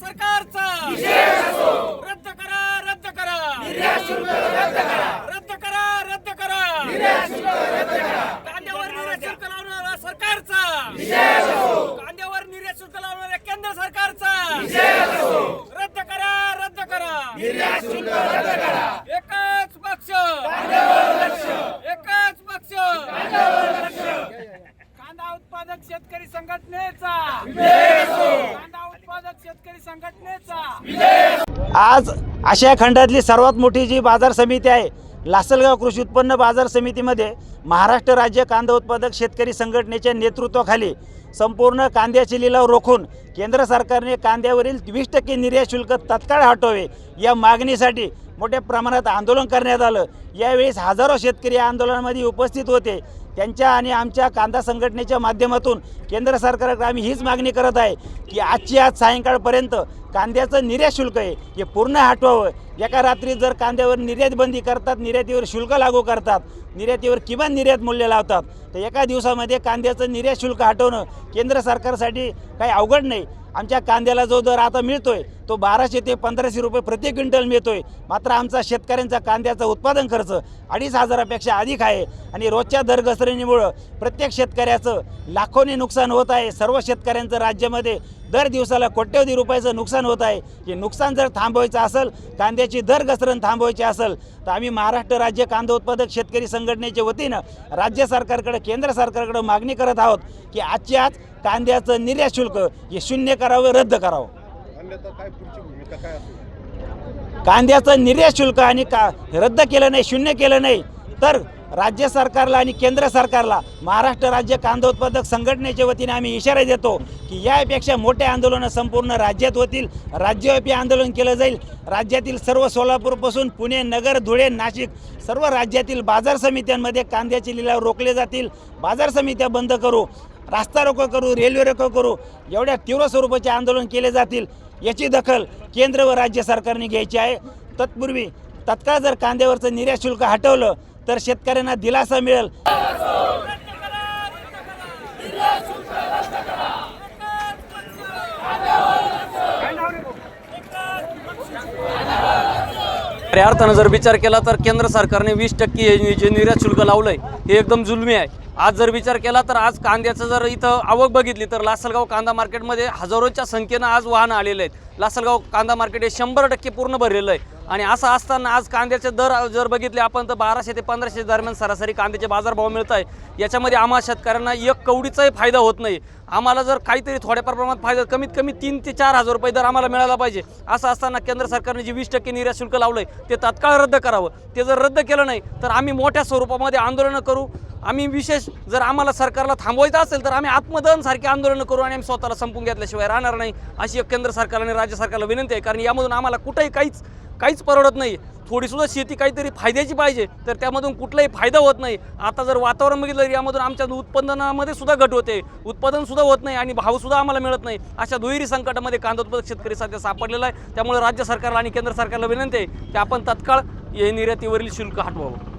सरकारचा. रद्द करा रद्द करा. रद्द करा रद्द करा. कांद्यावर निर्यात शुल्क लावणारा सरकारचा. कांद्यावर निर्यात शुल्क लावणाऱ्या केंद्र सरकारचा. रद्द करा रद्द करा. एकच पक्ष. एकच पक्ष. कांदा उत्पादक शेतकरी संघटनेचा कांदा उत्पादक शेतकरी संघटनेचा आज आशिया खंडातली सर्वात मोठी जी बाजार समिती आहे लासलगाव कृषी उत्पन्न बाजार समितीमध्ये महाराष्ट्र राज्य कांदा उत्पादक शेतकरी संघटनेच्या नेतृत्वाखाली संपूर्ण कांद्याचे लिलाव रोखून केंद्र सरकारने कांद्यावरील वीस टक्के निर्यात शुल्क तत्काळ हटवावे या मागणीसाठी मोठ्या प्रमाणात आंदोलन करण्यात आलं. यावेळेस हजारो शेतकरी आंदोलनामध्ये उपस्थित होते. त्यांच्या आणि आमच्या कांदा संघटनेच्या माध्यमातून केंद्र सरकारकडे आम्ही हीच मागणी करत आहे की आजची आज सायंकाळपर्यंत कांद्याचं निर्यात शुल्क आहे हे पूर्ण हटवावं. एका रात्री जर कांद्यावर निर्यात बंदी करतात निर्यातीवर शुल्क लागू करतात निर्यातीवर किमान निर्यात मूल्य लावतात तर एका दिवसामध्ये कांद्याचं निर्यात शुल्क हटवणं केंद्र सरकारसाठी काही अवघड नाही. आमच्या कांद्याला जो दर आता मिळतोय तो बाराशे ते पंधराशे रुपये प्रति क्विंटल मिळतोय. मात्र आमचा शेतकऱ्यांचा कांद्याचा उत्पादन खर्च अडीच हजारापेक्षा अधिक आहे. आणि रोजच्या दर घसरणीमुळं प्रत्येक शेतकऱ्याचं लाखोने नुकसान होत आहे. सर्व शेतकऱ्यांचं राज्यामध्ये दर दिवसाला कोट्यवधी रुपयाचं नुकसान होत आहे. हे नुकसान जर थांबवायचं असेल कांद्याची दर घसरण थांबवायची असेल तर आम्ही महाराष्ट्र राज्य कांदा उत्पादक शेतकरी संघटनेच्या वतीनं राज्य सरकारकडे केंद्र सरकारकडे मागणी करत आहोत की आजची आज कांद्याचं निर्यात शुल्क हे शून्य करावं रद्द करावं. काय पुढची भूमिका काय कांद्याचं निर्यात शुल्क आणि का रद्द केलं नाही शून्य केलं नाही तर राज्य सरकारला आणि केंद्र सरकारला महाराष्ट्र राज्य कांदा उत्पादक संघटनेच्या वतीने आम्ही इशारा देतो की यापेक्षा मोठे आंदोलनं संपूर्ण राज्यात होतील राज्यव्यापी आंदोलन केलं जाईल. राज्यातील सर्व सोलापूरपासून पुणे नगर धुळे नाशिक सर्व राज्यातील बाजार समित्यांमध्ये कांद्याचे लिलाव रोखले जातील. बाजार समित्या बंद करू रास्ता रोको करू रेल्वे रोको करू एवढ्या तीव्र स्वरूपाचे आंदोलन केले जातील. याची दखल केंद्र व राज्य सरकारने घ्यायची आहे. तत्पूर्वी तत्काळ जर कांद्यावरचं निर्यात शुल्क हटवलं तर शेतकऱ्यांना दिलासा मिळेल. खऱ्या अर्थानं जर विचार केला तर केंद्र सरकारने वीस टक्के जे निर्यात शुल्क लावलंय हे एकदम जुलमी आहे. आज जर विचार केला तर आज कांद्याचं जर इथं आवक बघितली तर लासलगाव कांदा मार्केटमध्ये हजारोच्या संख्येनं आज वाहनं आलेले आहेत. लासलगाव कांदा मार्केट हे शंभर टक्के पूर्ण भरलेलं आहे. आणि असं असताना आज कांद्याचे दर जर बघितले आपण तर बाराशे ते पंधराशे दरम्यान सरासरी कांद्याचे बाजारभाव मिळत आहे. याच्यामध्ये आम्हा शेतकऱ्यांना एक कवडीचाही फायदा होत नाही. आम्हाला जर काहीतरी थोड्याफार प्रमाणात फायदा कमीत कमी तीन ते चार हजार रुपये दर आम्हाला मिळाला पाहिजे. असं असताना केंद्र सरकारने जे वीस टक्के निर्यात शुल्क आहे ते तात्काळ रद्द करावं. ते जर रद्द केलं नाही तर आम्ही मोठ्या स्वरूपामध्ये आंदोलनं करू. आम्ही विशेष जर आम्हाला सरकारला थांबवायचं असेल तर आम्ही आत्मदहनसारखे आंदोलनं करू आणि आम्ही स्वतःला संपून घेतल्याशिवाय राहणार नाही. अशी एक केंद्र सरकार आणि राज्य सरकारला विनंती आहे. कारण यामधून आम्हाला कुठंही काहीच काहीच परवडत नाही. थोडीसुद्धा शेती काहीतरी फायद्याची पाहिजे तर त्यामधून कुठलाही फायदा होत नाही. आता जर वातावरण बघितलं तर यामधून आमच्या उत्पादनामध्ये सुद्धा घट होते. उत्पादनसुद्धा होत नाही आणि भावसुद्धा आम्हाला मिळत नाही. अशा दुहेरी संकटामध्ये कांदा उत्पादक शेतकरी सध्या सापडलेला आहे. त्यामुळे राज्य सरकारला आणि केंद्र सरकारला विनंती आहे की आपण तत्काळ हे निर्यातीवरील शुल्क हटवावं.